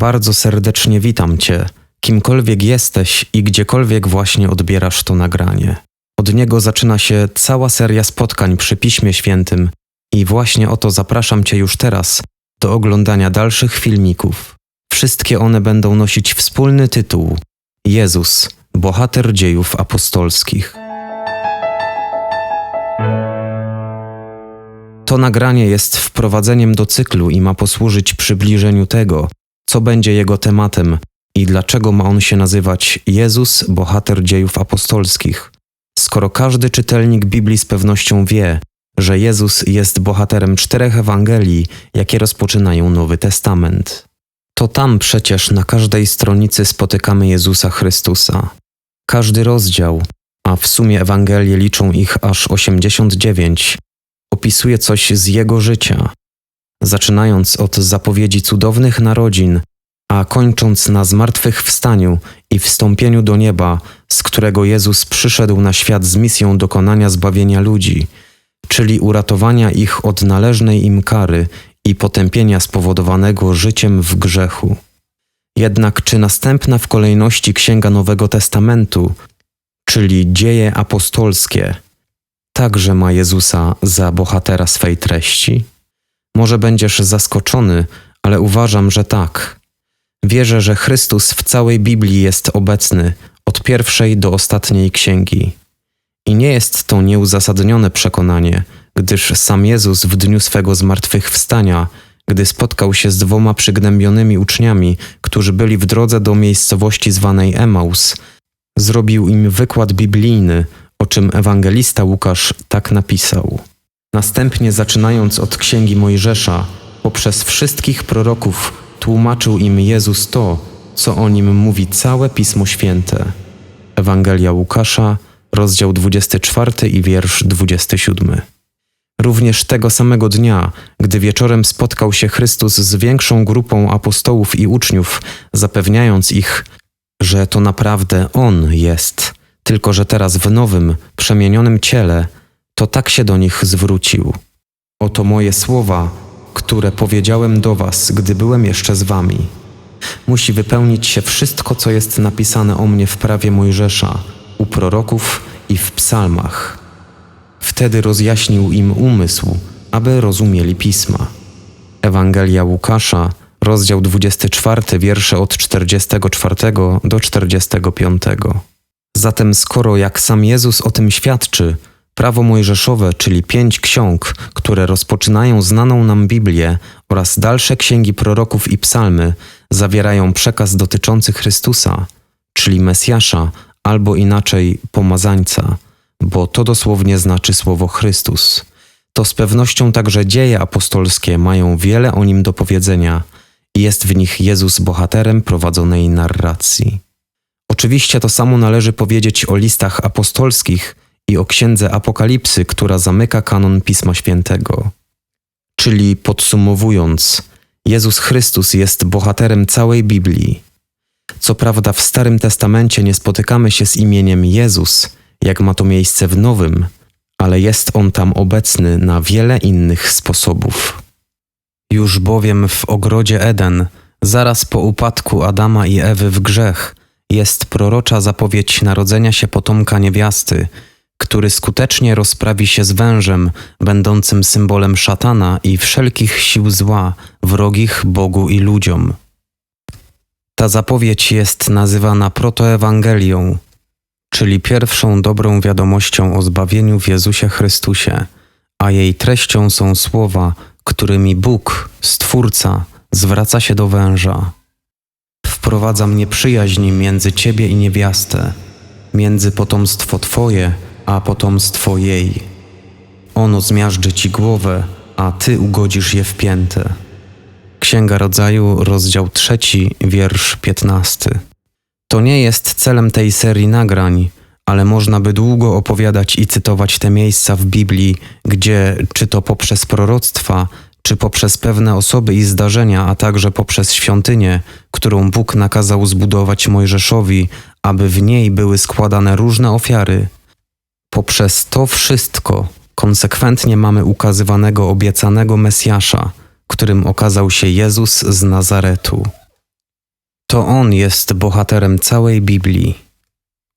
Bardzo serdecznie witam Cię, kimkolwiek jesteś i gdziekolwiek właśnie odbierasz to nagranie. Od niego zaczyna się cała seria spotkań przy Piśmie Świętym i właśnie o to zapraszam Cię już teraz do oglądania dalszych filmików. Wszystkie one będą nosić wspólny tytuł Jezus, bohater dziejów apostolskich. To nagranie jest wprowadzeniem do cyklu i ma posłużyć przybliżeniu tego, co będzie jego tematem i dlaczego ma on się nazywać Jezus, bohater dziejów apostolskich. Skoro każdy czytelnik Biblii z pewnością wie, że Jezus jest bohaterem czterech Ewangelii, jakie rozpoczynają Nowy Testament. To tam przecież na każdej stronicy spotykamy Jezusa Chrystusa. Każdy rozdział, a w sumie Ewangelie liczą ich aż 89, opisuje coś z Jego życia, zaczynając od zapowiedzi cudownych narodzin, a kończąc na zmartwychwstaniu i wstąpieniu do nieba, z którego Jezus przyszedł na świat z misją dokonania zbawienia ludzi, czyli uratowania ich od należnej im kary i potępienia spowodowanego życiem w grzechu. Jednak czy następna w kolejności Księga Nowego Testamentu, czyli dzieje apostolskie, także ma Jezusa za bohatera swej treści? Może będziesz zaskoczony, ale uważam, że tak. Wierzę, że Chrystus w całej Biblii jest obecny, od pierwszej do ostatniej księgi. I nie jest to nieuzasadnione przekonanie, gdyż sam Jezus w dniu swego zmartwychwstania, gdy spotkał się z dwoma przygnębionymi uczniami, którzy byli w drodze do miejscowości zwanej Emaus, zrobił im wykład biblijny, o czym ewangelista Łukasz tak napisał. Następnie, zaczynając od księgi Mojżesza, poprzez wszystkich proroków tłumaczył im Jezus to, co o nim mówi całe Pismo Święte. Ewangelia Łukasza, rozdział 24 i wiersz 27. Również tego samego dnia, gdy wieczorem spotkał się Chrystus z większą grupą apostołów i uczniów, zapewniając ich, że to naprawdę On jest, tylko że teraz w nowym, przemienionym ciele, to tak się do nich zwrócił. Oto moje słowa, które powiedziałem do Was, gdy byłem jeszcze z Wami. Musi wypełnić się wszystko, co jest napisane o mnie w prawie Mojżesza, u proroków i w psalmach. Wtedy rozjaśnił im umysł, aby rozumieli pisma. Ewangelia Łukasza, rozdział 24, wiersze od 44 do 45. Zatem, skoro jak sam Jezus o tym świadczy, prawo mojżeszowe, czyli pięć ksiąg, które rozpoczynają znaną nam Biblię oraz dalsze księgi proroków i psalmy, zawierają przekaz dotyczący Chrystusa, czyli Mesjasza, albo inaczej pomazańca, bo to dosłownie znaczy słowo Chrystus. To z pewnością także dzieje apostolskie mają wiele o nim do powiedzenia i jest w nich Jezus bohaterem prowadzonej narracji. Oczywiście to samo należy powiedzieć o listach apostolskich i o księdze Apokalipsy, która zamyka kanon Pisma Świętego. Czyli podsumowując, Jezus Chrystus jest bohaterem całej Biblii. Co prawda w Starym Testamencie nie spotykamy się z imieniem Jezus, jak ma to miejsce w Nowym, ale jest on tam obecny na wiele innych sposobów. Już bowiem w ogrodzie Eden, zaraz po upadku Adama i Ewy w grzech, jest prorocza zapowiedź narodzenia się potomka niewiasty, który skutecznie rozprawi się z wężem, będącym symbolem szatana i wszelkich sił zła, wrogich Bogu i ludziom. Ta zapowiedź jest nazywana protoewangelią, czyli pierwszą dobrą wiadomością o zbawieniu w Jezusie Chrystusie, a jej treścią są słowa, którymi Bóg, Stwórca, zwraca się do węża. Wprowadzam nieprzyjaźń między Ciebie i niewiastę, między potomstwo Twoje a potomstwo jej. Ono zmiażdży Ci głowę, a Ty ugodzisz je w piętę. Księga Rodzaju, rozdział trzeci, wiersz piętnasty. To nie jest celem tej serii nagrań, ale można by długo opowiadać i cytować te miejsca w Biblii, gdzie, czy to poprzez proroctwa, czy poprzez pewne osoby i zdarzenia, a także poprzez świątynię, którą Bóg nakazał zbudować Mojżeszowi, aby w niej były składane różne ofiary. Poprzez to wszystko konsekwentnie mamy ukazywanego obiecanego Mesjasza, którym okazał się Jezus z Nazaretu. To on jest bohaterem całej Biblii.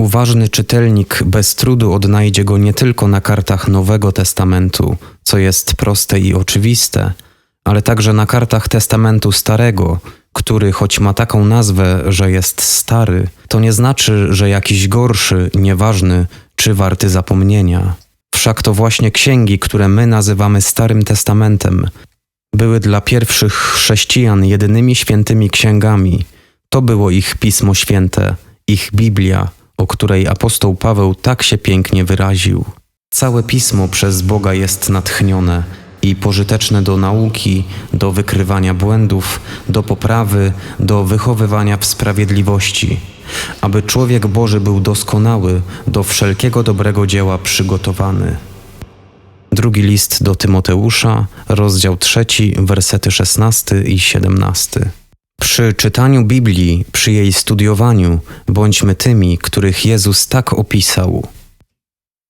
Uważny czytelnik bez trudu odnajdzie go nie tylko na kartach Nowego Testamentu, co jest proste i oczywiste, ale także na kartach Testamentu Starego, który choć ma taką nazwę, że jest stary, to nie znaczy, że jakiś gorszy, nieważny czy warty zapomnienia. Wszak to właśnie księgi, które my nazywamy Starym Testamentem, były dla pierwszych chrześcijan jedynymi świętymi księgami. To było ich Pismo Święte, ich Biblia, o której apostoł Paweł tak się pięknie wyraził. Całe pismo przez Boga jest natchnione i pożyteczne do nauki, do wykrywania błędów, do poprawy, do wychowywania w sprawiedliwości, aby człowiek Boży był doskonały, do wszelkiego dobrego dzieła przygotowany. Drugi list do Tymoteusza, rozdział trzeci, wersety 16 i 17. Przy czytaniu Biblii, przy jej studiowaniu, bądźmy tymi, których Jezus tak opisał.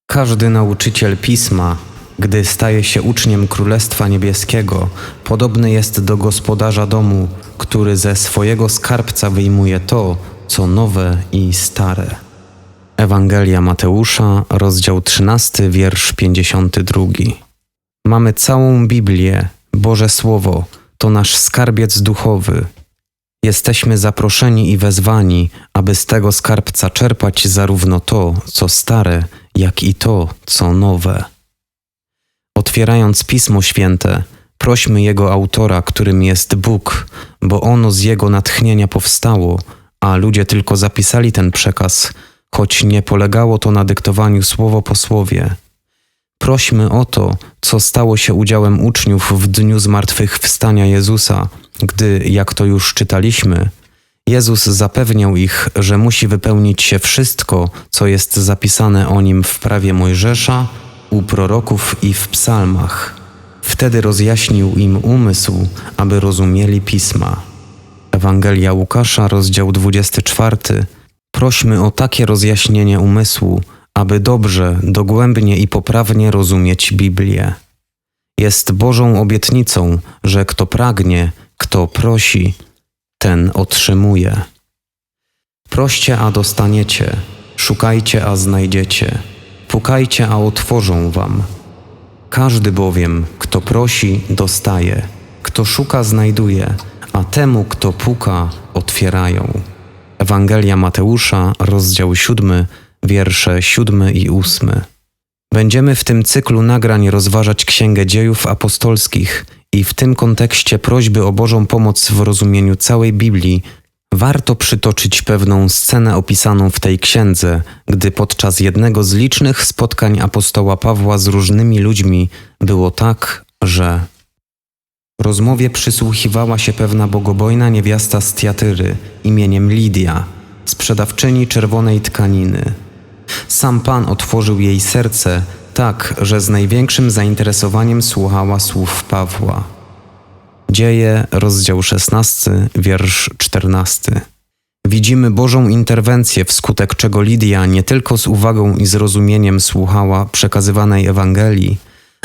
Każdy nauczyciel pisma, gdy staje się uczniem Królestwa Niebieskiego, podobny jest do gospodarza domu, który ze swojego skarbca wyjmuje to, co nowe i stare. Ewangelia Mateusza, rozdział 13, wiersz 52. Mamy całą Biblię, Boże Słowo, to nasz skarbiec duchowy. Jesteśmy zaproszeni i wezwani, aby z tego skarbca czerpać zarówno to, co stare, jak i to, co nowe. Otwierając Pismo Święte, prośmy Jego autora, którym jest Bóg, bo ono z Jego natchnienia powstało, a ludzie tylko zapisali ten przekaz, choć nie polegało to na dyktowaniu słowo po słowie. Prośmy o to, co stało się udziałem uczniów w dniu zmartwychwstania Jezusa, gdy, jak to już czytaliśmy, Jezus zapewniał ich, że musi wypełnić się wszystko, co jest zapisane o nim w prawie Mojżesza, u proroków i w psalmach. Wtedy rozjaśnił im umysł, aby rozumieli pisma. Ewangelia Łukasza, rozdział 24. Prośmy o takie rozjaśnienie umysłu, aby dobrze, dogłębnie i poprawnie rozumieć Biblię. Jest Bożą obietnicą, że kto pragnie, kto prosi, ten otrzymuje. Proście, a dostaniecie, szukajcie, a znajdziecie, pukajcie, a otworzą wam. Każdy bowiem, kto prosi, dostaje, kto szuka, znajduje, a temu, kto puka, otwierają. Ewangelia Mateusza, rozdział 7, wiersze 7 i 8. Będziemy w tym cyklu nagrań rozważać Księgę Dziejów Apostolskich i w tym kontekście prośby o Bożą pomoc w rozumieniu całej Biblii warto przytoczyć pewną scenę opisaną w tej księdze, gdy podczas jednego z licznych spotkań apostoła Pawła z różnymi ludźmi było tak, że rozmowie przysłuchiwała się pewna bogobojna niewiasta z Tiatyry imieniem Lidia, sprzedawczyni czerwonej tkaniny. Sam Pan otworzył jej serce tak, że z największym zainteresowaniem słuchała słów Pawła. Dzieje, rozdział 16, wiersz 14. Widzimy Bożą interwencję, wskutek czego Lidia nie tylko z uwagą i zrozumieniem słuchała przekazywanej Ewangelii,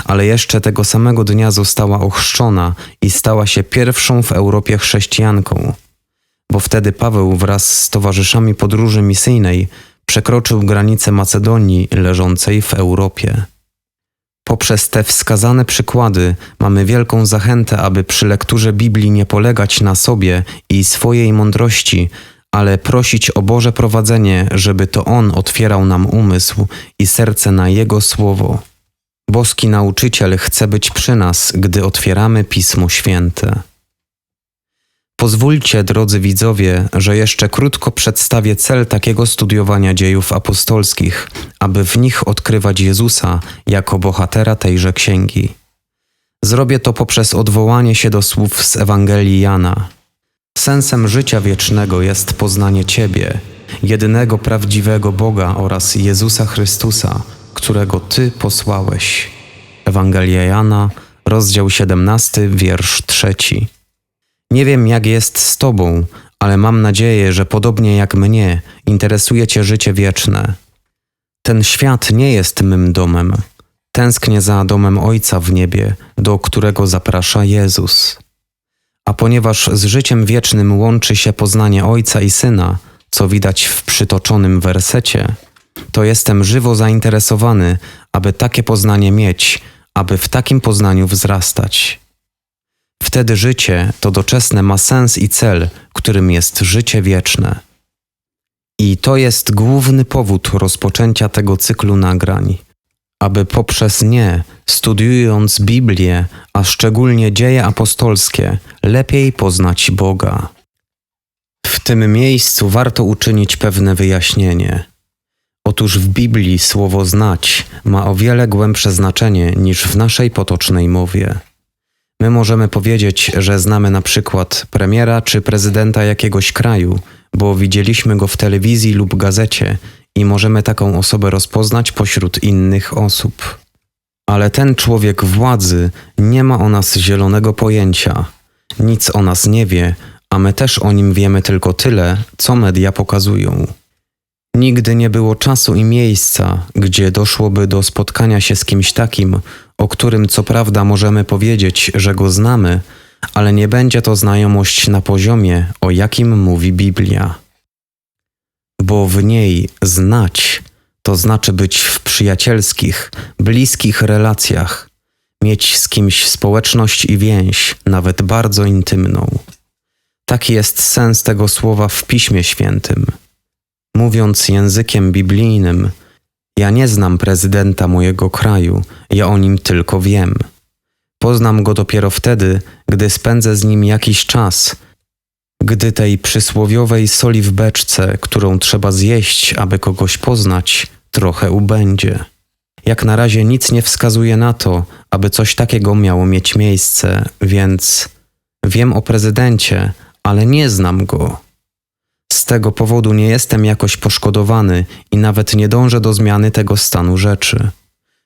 ale jeszcze tego samego dnia została ochrzczona i stała się pierwszą w Europie chrześcijanką. Bo wtedy Paweł wraz z towarzyszami podróży misyjnej przekroczył granicę Macedonii leżącej w Europie. Poprzez te wskazane przykłady mamy wielką zachętę, aby przy lekturze Biblii nie polegać na sobie i swojej mądrości, ale prosić o Boże prowadzenie, żeby to On otwierał nam umysł i serce na Jego słowo. Boski nauczyciel chce być przy nas, gdy otwieramy Pismo Święte. Pozwólcie, drodzy widzowie, że jeszcze krótko przedstawię cel takiego studiowania dziejów apostolskich, aby w nich odkrywać Jezusa jako bohatera tejże księgi. Zrobię to poprzez odwołanie się do słów z Ewangelii Jana. Sensem życia wiecznego jest poznanie Ciebie, jedynego prawdziwego Boga oraz Jezusa Chrystusa, którego Ty posłałeś. Ewangelia Jana, rozdział 17, wiersz 3. Nie wiem, jak jest z Tobą, ale mam nadzieję, że podobnie jak mnie interesuje Cię życie wieczne. Ten świat nie jest mym domem. Tęsknię za domem Ojca w niebie, do którego zaprasza Jezus. A ponieważ z życiem wiecznym łączy się poznanie Ojca i Syna, co widać w przytoczonym wersecie, to jestem żywo zainteresowany, aby takie poznanie mieć, aby w takim poznaniu wzrastać. Wtedy życie to doczesne ma sens i cel, którym jest życie wieczne. I to jest główny powód rozpoczęcia tego cyklu nagrań, aby poprzez nie, studiując Biblię, a szczególnie dzieje apostolskie, lepiej poznać Boga. W tym miejscu warto uczynić pewne wyjaśnienie. Otóż w Biblii słowo znać ma o wiele głębsze znaczenie niż w naszej potocznej mowie. My możemy powiedzieć, że znamy na przykład premiera czy prezydenta jakiegoś kraju, bo widzieliśmy go w telewizji lub gazecie i możemy taką osobę rozpoznać pośród innych osób. Ale ten człowiek władzy nie ma o nas zielonego pojęcia, nic o nas nie wie, a my też o nim wiemy tylko tyle, co media pokazują. Nigdy nie było czasu i miejsca, gdzie doszłoby do spotkania się z kimś takim, o którym co prawda możemy powiedzieć, że go znamy, ale nie będzie to znajomość na poziomie, o jakim mówi Biblia. Bo w niej znać to znaczy być w przyjacielskich, bliskich relacjach, mieć z kimś społeczność i więź, nawet bardzo intymną. Taki jest sens tego słowa w Piśmie Świętym. Mówiąc językiem biblijnym, ja nie znam prezydenta mojego kraju, ja o nim tylko wiem. Poznam go dopiero wtedy, gdy spędzę z nim jakiś czas, gdy tej przysłowiowej soli w beczce, którą trzeba zjeść, aby kogoś poznać, trochę ubędzie. Jak na razie nic nie wskazuje na to, aby coś takiego miało mieć miejsce, więc wiem o prezydencie, ale nie znam go. Z tego powodu nie jestem jakoś poszkodowany i nawet nie dążę do zmiany tego stanu rzeczy.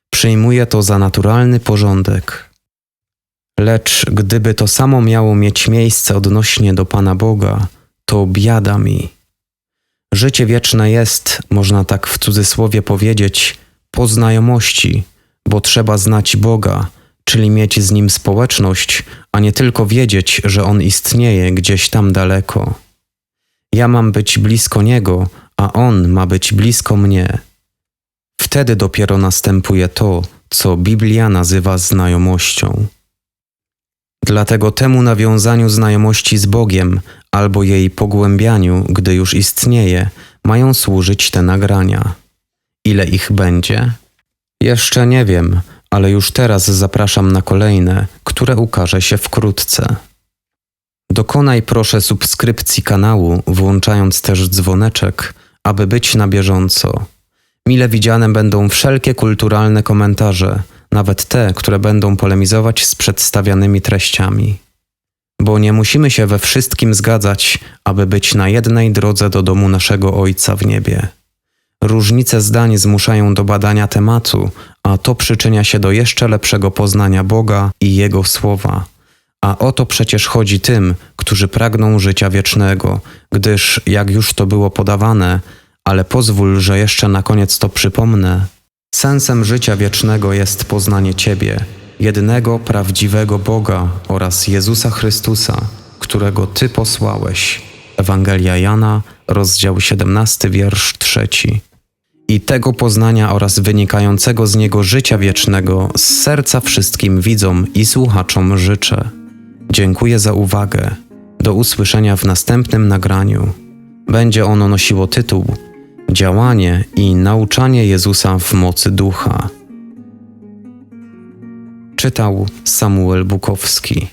Przyjmuję to za naturalny porządek. Lecz gdyby to samo miało mieć miejsce odnośnie do Pana Boga, to biada mi. Życie wieczne jest, można tak w cudzysłowie powiedzieć, po znajomości, bo trzeba znać Boga, czyli mieć z Nim społeczność, a nie tylko wiedzieć, że On istnieje gdzieś tam daleko. Ja mam być blisko Niego, a On ma być blisko mnie. Wtedy dopiero następuje to, co Biblia nazywa znajomością. Dlatego temu nawiązaniu znajomości z Bogiem albo jej pogłębianiu, gdy już istnieje, mają służyć te nagrania. Ile ich będzie? Jeszcze nie wiem, ale już teraz zapraszam na kolejne, które ukaże się wkrótce. Dokonaj proszę subskrypcji kanału, włączając też dzwoneczek, aby być na bieżąco. Mile widziane będą wszelkie kulturalne komentarze, nawet te, które będą polemizować z przedstawianymi treściami. Bo nie musimy się we wszystkim zgadzać, aby być na jednej drodze do domu naszego Ojca w niebie. Różnice zdań zmuszają do badania tematu, a to przyczynia się do jeszcze lepszego poznania Boga i Jego słowa. A o to przecież chodzi tym, którzy pragną życia wiecznego, gdyż, jak już to było podawane, ale pozwól, że jeszcze na koniec to przypomnę, sensem życia wiecznego jest poznanie Ciebie, jednego prawdziwego Boga oraz Jezusa Chrystusa, którego Ty posłałeś. Ewangelia Jana, rozdział 17, wiersz 3. I tego poznania oraz wynikającego z niego życia wiecznego z serca wszystkim widzom i słuchaczom życzę. Dziękuję za uwagę. Do usłyszenia w następnym nagraniu. Będzie ono nosiło tytuł Działanie i nauczanie Jezusa w mocy ducha. Czytał Samuel Bukowski.